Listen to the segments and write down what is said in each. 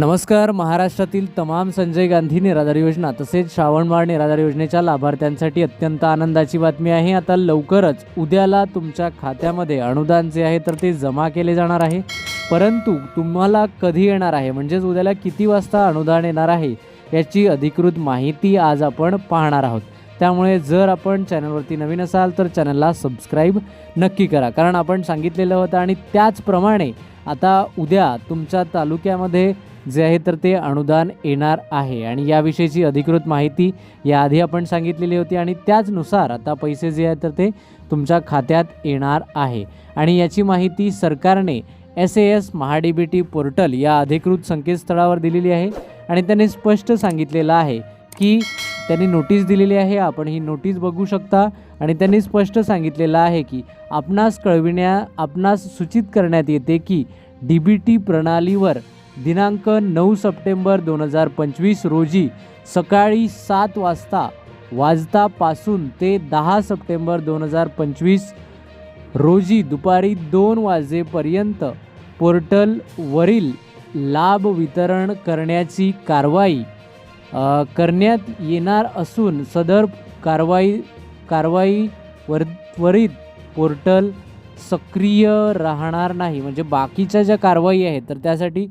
नमस्कार. महाराष्ट्रातील तमाम संजय गांधी निराधार योजना तसेच श्रावणबाळ निराधार योजनेच्या लाभार्थ्यांसाठी अत्यंत आनंदाची बातमी आहे. आता लवकरच उद्याला तुमच्या खात्यामध्ये अनुदान जे आहे तर ते जमा केले जाणार आहे. परंतु तुम्हाला कधी येणार आहे? म्हणजेच उद्याला किती वाजता अनुदान येणार आहे याची अधिकृत माहिती आज आपण पाहणार आहोत. त्यामुळे जर आपण चॅनलवरती नवीन असाल तर चॅनलला सबस्क्राईब नक्की करा. कारण आपण सांगितलेलं होतं आणि त्याचप्रमाणे आता उद्या तुमच्या तालुक्यामध्ये जे आहे तर ते अनुदान येणार आहे. आणि याविषयीची अधिकृत माहिती याआधी आपण सांगितलेली होती आणि त्याचनुसार आता पैसे जे आहेत तर ते तुमच्या खात्यात येणार आहे. आणि याची माहिती सरकारने एस ए एस महाडी बी टी पोर्टल या अधिकृत संकेतस्थळावर दिलेली आहे. आणि त्यांनी स्पष्ट सांगितलेलं आहे की त्यांनी नोटीस दिलेली आहे. आपण ही नोटीस बघू शकता. आणि त्यांनी स्पष्ट सांगितलेलं आहे की आपणास कळविण्या आपणास सूचित करण्यात येते की डी बी टी प्रणालीवर दिनांक नऊ सप्टेंबर दोन हजार पंचवीस रोजी सकाळी सात वाजता वाजतापासून ते दहा सप्टेंबर दोन हजार पंचवीस रोजी दुपारी दोन वाजेपर्यंत पोर्टलवरील लाभ वितरण करण्याची कारवाई करण्यात येणार असून सदर कारवाई कारवाई वर त्वरित पोर्टल सक्रिय राहणार नाही. म्हणजे बाकीच्या ज्या कारवाई आहेत तर त्यासाठी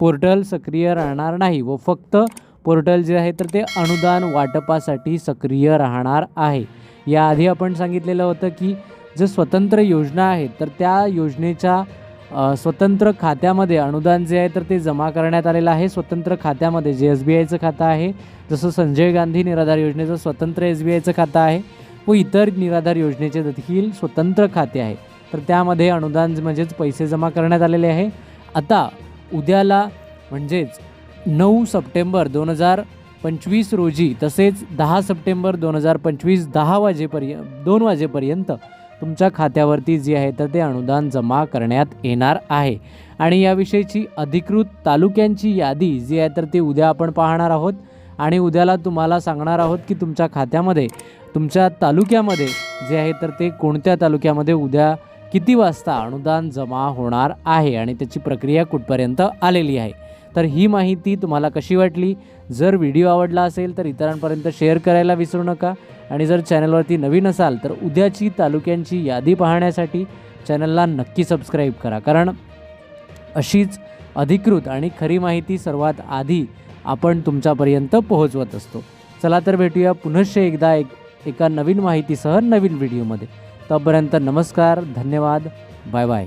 पोर्टल सक्रिय राहणार नाही व फक्त पोर्टल जे आहे तर ते अनुदान वाटपासाठी सक्रिय राहणार आहे. याआधी आपण सांगितलेलं होतं की जे स्वतंत्र योजना आहेत तर त्या योजनेच्या स्वतंत्र खात्यामध्ये अनुदान जे आहे तर ते जमा करण्यात आलेलं आहे. स्वतंत्र खात्यामध्ये जे एस बी आयचं खातं आहे जसं संजय गांधी निराधार योजनेचं स्वतंत्र एस बी आयचं खातं आहे व इतर निराधार योजनेचे देखील स्वतंत्र खाते आहे. तर त्यामध्ये अनुदान म्हणजेच पैसे जमा करण्यात आलेले आहे. आता उद्याला म्हणजेच नऊ सप्टेंबर दोन हजार पंचवीस रोजी तसेच दहा सप्टेंबर दोन हजार पंचवीस दहा वाजेपर्यंत दोन वाजेपर्यंत तुमच्या खात्यावरती जे आहे तर ते अनुदान जमा करण्यात येणार आहे. आणि याविषयीची अधिकृत तालुक्यांची यादी जी आहे तर ती उद्या आपण पाहणार आहोत. आणि उद्याला तुम्हाला सांगणार आहोत की तुमच्या खात्यामध्ये तुमच्या तालुक्यामध्ये जे आहे तर ते कोणत्या तालुक्यामध्ये उद्या किती वाजता अनुदान जमा होणार आहे आणि त्याची प्रक्रिया कुठपर्यंत आलेली आहे? तर ही माहिती तुम्हाला कशी वाटली? जर व्हिडिओ आवडला असेल तर इतरांपर्यंत शेअर करायला विसरू नका. आणि जर चॅनलवरती नवीन असाल तर उद्याची तालुक्यांची यादी पाहण्यासाठी चॅनलला नक्की सबस्क्राईब करा. कारण अशीच अधिकृत आणि खरी माहिती सर्वात आधी आपण तुमच्यापर्यंत पोहोचवत असतो. चला तर भेटूया पुनश्च एकदा एक एका नवीन माहितीसह नवीन व्हिडिओमध्ये. तोपर्यंत नमस्कार धन्यवाद बाय बाय.